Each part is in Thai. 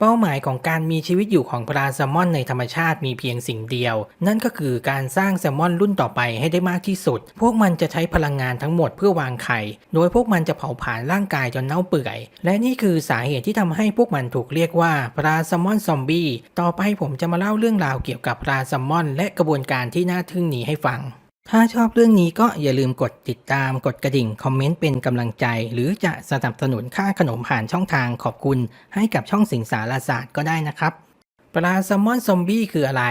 เป้าหมายของการมีชีวิตอยู่ของปลาแซลมอนในธรรมชาติมีเพียงสิ่งเดียว นั่นก็คือการสร้างแซลมอนรุ่นต่อไปให้ได้มากที่สุด พวกมันจะใช้พลังงานทั้งหมดเพื่อวางไข่ โดยพวกมันจะเผาผลาญร่างกายจนเน่าเปื่อย และนี่คือสาเหตุที่ทำให้พวกมันถูกเรียกว่าปลาแซลมอนซอมบี้ ต่อไปผมจะมาเล่าเรื่องราวเกี่ยวกับปลาแซลมอน และกระบวนการที่น่าทึ่งนี้ให้ฟัง ถ้าชอบเรื่องนี้ก็อย่าลืมกดติดตามกดกระดิ่ง คอมเมนต์เป็นกำลังใจ หรือจะสนับสนุนค่าขนมผ่านช่องทางขอบคุณ ให้กับช่องสิงสารศาสตร์ก็ได้นะครับ ปลาแซลมอนซอมบี้คืออะไร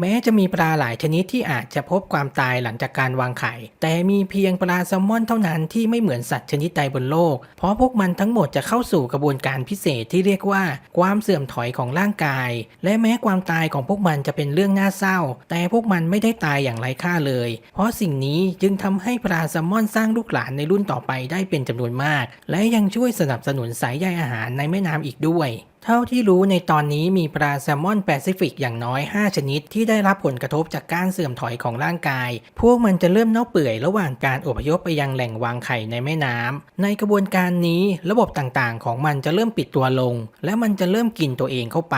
แม้จะมีปลาหลายชนิดที่อาจจะพบความตายหลังจากการวางไข่ แต่มีเพียงปลาแซลมอนเท่านั้นที่ไม่เหมือนสัตว์ชนิดใดบนโลก เพราะพวกมันทั้งหมดจะเข้าสู่กระบวนการพิเศษที่เรียกว่า ความเสื่อมถอยของร่างกาย และแม้ความตายของพวกมันจะเป็นเรื่องน่าเศร้า แต่พวกมันไม่ได้ตายอย่างไร้ค่าเลย เพราะสิ่งนี้จึงทำให้ปลาแซลมอนสร้างลูกหลานในรุ่นต่อไปได้เป็นจำนวนมาก และยังช่วยสนับสนุนสายใยอาหารในแม่น้ำอีกด้วย เท่าที่รู้ในตอนนี้มีปลาแซลมอนแปซิฟิกอย่างน้อย 5 ชนิดที่ได้รับผลกระทบจากการเสื่อมถอยของร่างกาย พวกมันจะเริ่มเน่าเปื่อยระหว่างการอพยพไปยังแหล่งวางไข่ในแม่น้ำในกระบวนการนี้ระบบต่างๆ ของมันจะเริ่มปิดตัวลง และมันจะเริ่มกินตัวเองเข้าไป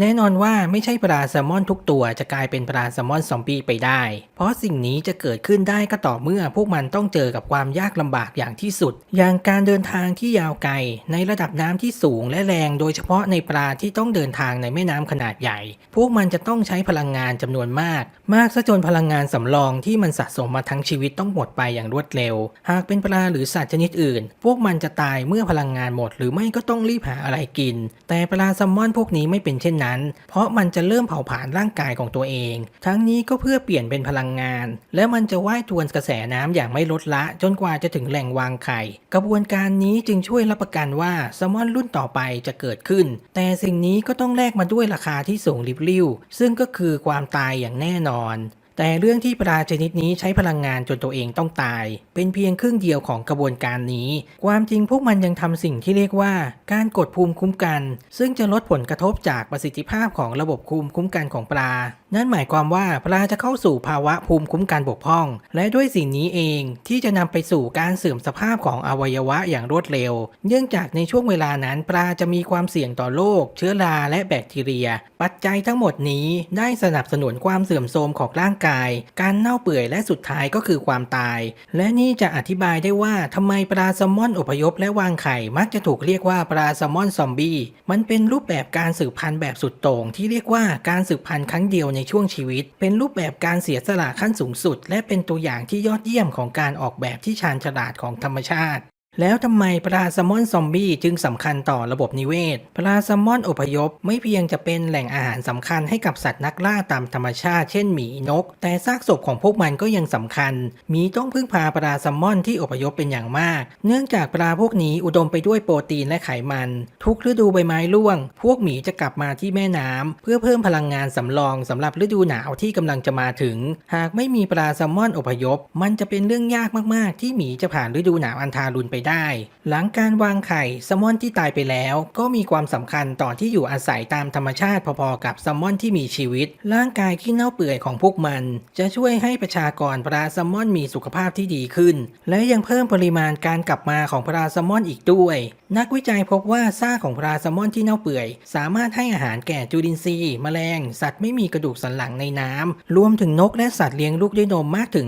แน่นอนว่าไม่ใช่ปลาแซลมอนทุกตัวจะกลายเป็นปลาแซลมอนซอมบี้ไปได้ เพราะสิ่งนี้จะเกิดขึ้นได้ก็ต่อเมื่อพวกมันต้องเจอกับความยากลำบากอย่างที่สุด อย่างการเดินทางที่ยาวไกลในระดับน้ำที่สูงและแรงโดยเฉพาะในปลาที่ต้องเดินทางในแม่น้ำขนาดใหญ่ พวกมันจะต้องใช้พลังงานจำนวนมาก มากซะจนพลังงานสำรองที่มันสะสมมาทั้งชีวิตต้องหมดไปอย่างรวดเร็ว หากเป็นปลาหรือสัตว์ชนิดอื่น พวกมันจะตายเมื่อพลังงานหมด หรือไม่ก็ต้องรีบหาอะไรกิน แต่ปลาแซลมอนพวกนี้ไม่เป็นเช่นนั้น เพราะมันจะเริ่มเผาผลาญร่างกายของตัวเอง ทั้งนี้ก็เพื่อเปลี่ยนเป็นพลังงาน และมันจะว่ายทวนกระแสน้ำอย่างไม่ลดละ จนกว่าจะถึงแหล่งวางไข่ กระบวนการนี้จึงช่วยรับประกันว่าแซลมอนรุ่นต่อไปจะเกิดขึ้นแต่สิ่งนี้ก็ต้องแลกมาด้วยราคาที่สูงริบลิ่วซึ่งก็คือความตายอย่างแน่นอน แต่เรื่องที่ปลาชนิดนี้ใช้พลังงานจนตัวเองต้องตาย เป็นเพียงครึ่งเดียวของกระบวนการนี้ ความจริงพวกมันยังทำสิ่งที่เรียกว่า การกดภูมิคุ้มกัน ซึ่งจะลดผลกระทบจากประสิทธิภาพของระบบภูมิคุ้มกันของปลา นั่นหมายความว่าปลาจะเข้าสู่ภาวะภูมิคุ้มกันบกพร่อง และด้วยสิ่งนี้เองที่จะนำไปสู่การเสื่อมสภาพของอวัยวะอย่างรวดเร็ว เนื่องจากในช่วงเวลานั้นปลาจะมีความเสี่ยงต่อโรคเชื้อราและแบคทีเรีย ปัจจัยทั้งหมดนี้ได้สนับสนุนความเสื่อมโทรมของร่างกาย การเน่าเปื่อยและสุดท้ายก็คือความตาย และนี่จะอธิบายได้ว่าทำไมปลาแซลมอนอพยพและวางไข่มักจะถูกเรียกว่าปลาแซลมอนซอมบี้มันเป็นรูปแบบการสืบพันธุ์แบบสุดโต่งที่เรียกว่าการสืบพันธุ์ครั้งเดียวในช่วงชีวิต เป็นรูปแบบการเสียสละขั้นสูงสุด และเป็นตัวอย่างที่ยอดเยี่ยมของการออกแบบที่ชาญฉลาดของธรรมชาติ แล้วทำไมปลาแซลมอนซอมบี้จึงสำคัญต่อระบบนิเวศ ปลาแซลมอนอพยพไม่เพียงจะเป็นแหล่งอาหารสำคัญให้กับสัตว์นักล่าตามธรรมชาติเช่นหมีนก แต่ซากศพของพวกมันก็ยังสำคัญหมีต้องพึ่งพาปลาแซลมอนที่อพยพเป็นอย่างมาก เนื่องจากปลาพวกนี้อุดมไปด้วยโปรตีนและไขมัน ทุกฤดูใบไม้ร่วง พวกหมีจะกลับมาที่แม่น้ำเพื่อเพิ่มพลังงานสำรองสำหรับฤดูหนาวที่กำลังจะมาถึง หากไม่มีปลาแซลมอนอพยพ มันจะเป็นเรื่องยากมากๆ ที่หมีจะผ่านฤดูหนาวอันทารุณไปได้ หลังการวางไข่แซลมอนที่ตายไปแล้ว ก็มีความสำคัญต่อที่อยู่อาศัยตามธรรมชาติพอๆกับแซลมอนที่มีชีวิต ร่างกายที่เน่าเปื่อยของพวกมัน จะช่วยให้ประชากรปลาแซลมอนมีสุขภาพที่ดีขึ้น และยังเพิ่มปริมาณการกลับมาของปลาแซลมอนอีกด้วย นักวิจัยพบว่าซากของปลาแซลมอนที่เน่าเปื่อย สามารถให้อาหารแก่จุลินทรีย์แมลง สัตว์ไม่มีกระดูกสันหลังในน้ำรวมถึงนกและสัตว์เลี้ยงลูกด้วยนมมากถึง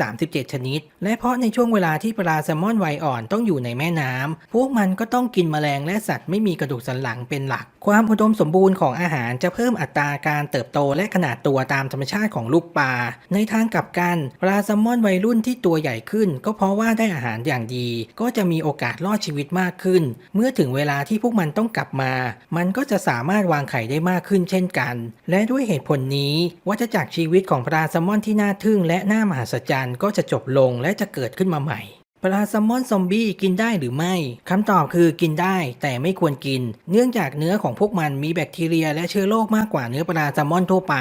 137 ชนิด และเพราะในช่วงเวลาที่ปลาแซลมอนวัยอ่อนต้องอยู่ในแม่น้ำพวกมันก็ต้องกินแมลงและสัตว์ไม่มีกระดูกสันหลังเป็นหลัก ความอุดมสมบูรณ์ของอาหารจะเพิ่มอัตราการเติบโตและขนาดตัวตามธรรมชาติของลูกปลา ในทางกลับกันปลาแซลมอนวัยรุ่นที่ตัวใหญ่ขึ้น ก็เพราะว่าได้อาหารอย่างดี ก็จะมีโอกาสรอดชีวิตมากขึ้น เมื่อถึงเวลาที่พวกมันต้องกลับมา มันก็จะสามารถวางไข่ได้มากขึ้นเช่นกัน และด้วยเหตุผลนี้วัฏจักรชีวิตของปลาแซลมอนที่น่าทึ่งและน่ามหัศจรรย์ก็จะจบลงและจะเกิดขึ้นมาใหม่ ปลาแซลมอนซอมบี้กินได้หรือไม่คำตอบคือกินได้แต่ไม่ควรกิน เนื่องจากเนื้อของพวกมันมีแบคทีเรียและเชื้อโรคมากกว่าเนื้อปลาแซลมอนทั่วไป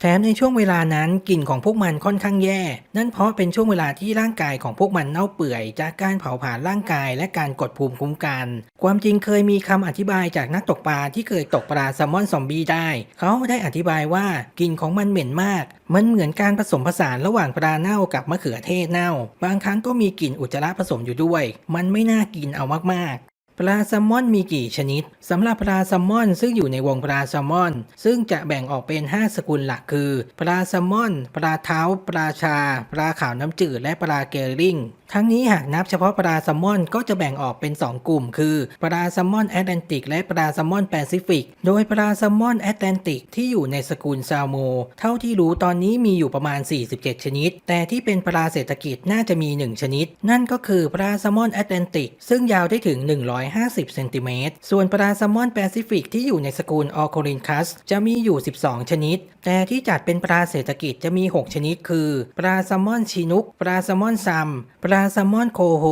แถมในช่วงเวลานั้นกลิ่นของพวกมันค่อนข้างแย่ นั่นเพราะเป็นช่วงเวลาที่ร่างกายของพวกมันเน่าเปื่อย จากการเผาผลาญร่างกายและการกดภูมิคุ้มกัน ความจริงเคยมีคำอธิบายจากนักตกปลาที่เคยตกปลาแซลมอนซอมบี้ได้ เขาได้อธิบายว่ากลิ่นของมันเหม็นมาก มันเหมือนการผสมผสานระหว่างปลาเน่ากับมะเขือเทศเน่า บางครั้งก็มีกลิ่นอุจจาระผสมอยู่ด้วย มันไม่น่ากินเอามากๆปลาแซลมอนมีกี่ชนิดสำหรับปลาแซลมอนซึ่งอยู่ในวงปลาแซลมอน ซึ่งจะแบ่งออกเป็น 5 สกุลหลักคือ ปลาแซลมอน ปลาเท้า ปลาชา ปลาขาวน้ำจืดและปลาเกลลิง ทั้งนี้หากนับเฉพาะปลาแซลมอนก็จะแบ่งออกเป็น 2 กลุ่ม คือปลาแซลมอนแอตแลนติกและปลาแซลมอนแปซิฟิก โดยปลาแซลมอนแอตแลนติกที่อยู่ในสกุลแซลโม เท่าที่รู้ตอนนี้มีอยู่ประมาณ 47 ชนิด แต่ที่เป็นปลาเศรษฐกิจน่าจะมี 1 ชนิด นั่นก็คือปลาแซลมอนแอตแลนติกซึ่งยาวได้ถึง 150 เซนติเมตร ส่วนปลาแซลมอนแปซิฟิกที่อยู่ในสกุลออโครินคัสจะมีอยู่ 12 ชนิด แต่ที่จัดเป็นปลาเศรษฐกิจจะมี 6 ชนิด คือปลาแซลมอนชินุกปลาแซลมอนซัมปลาาแซลมอนโคโฮ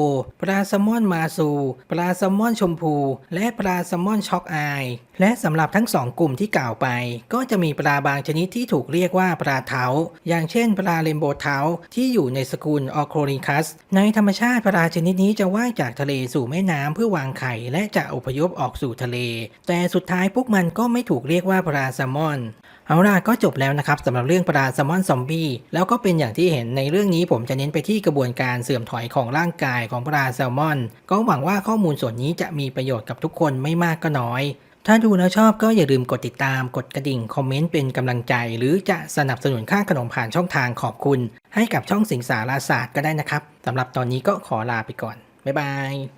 ปลาแซลมอนมาซู ปลาแซลมอนชมพู และปลาแซลมอนช็อกอาย และสำหรับทั้งสองกลุ่มที่กล่าวไป ก็จะมีปลาบางชนิดที่ถูกเรียกว่าปลาเทาอย่างเช่น ปลาเรนโบเทาที่อยู่ในสกุลออโครินคัส ในธรรมชาติปลาชนิดนี้จะว่ายจากทะเลสู่แม่น้ำเพื่อวางไข่และจะอพยพออกสู่ทะเล แต่สุดท้ายพวกมันก็ไม่ถูกเรียกว่าปลาแซลมอน เอาล่ะก็จบแล้วนะครับสำหรับเรื่องปลาแซลมอนซอมบี้แล้วก็เป็นอย่างที่เห็นในเรื่องนี้ผมจะเน้นไปที่กระบวนการเสื่อมถอยของร่างกายของปลาแซลมอน ก็หวังว่าข้อมูลส่วนนี้จะมีประโยชน์กับทุกคนไม่มากก็น้อย ถ้าดูแล้วชอบก็อย่าลืมกดติดตาม กดกระดิ่ง คอมเมนต์เป็นกำลังใจ หรือจะสนับสนุนค่าขนมผ่านช่องทางขอบคุณ ให้กับช่องสิงสารศาสตร์ก็ได้นะครับสำหรับตอนนี้ก็ขอลาไปก่อนบ๊ายบาย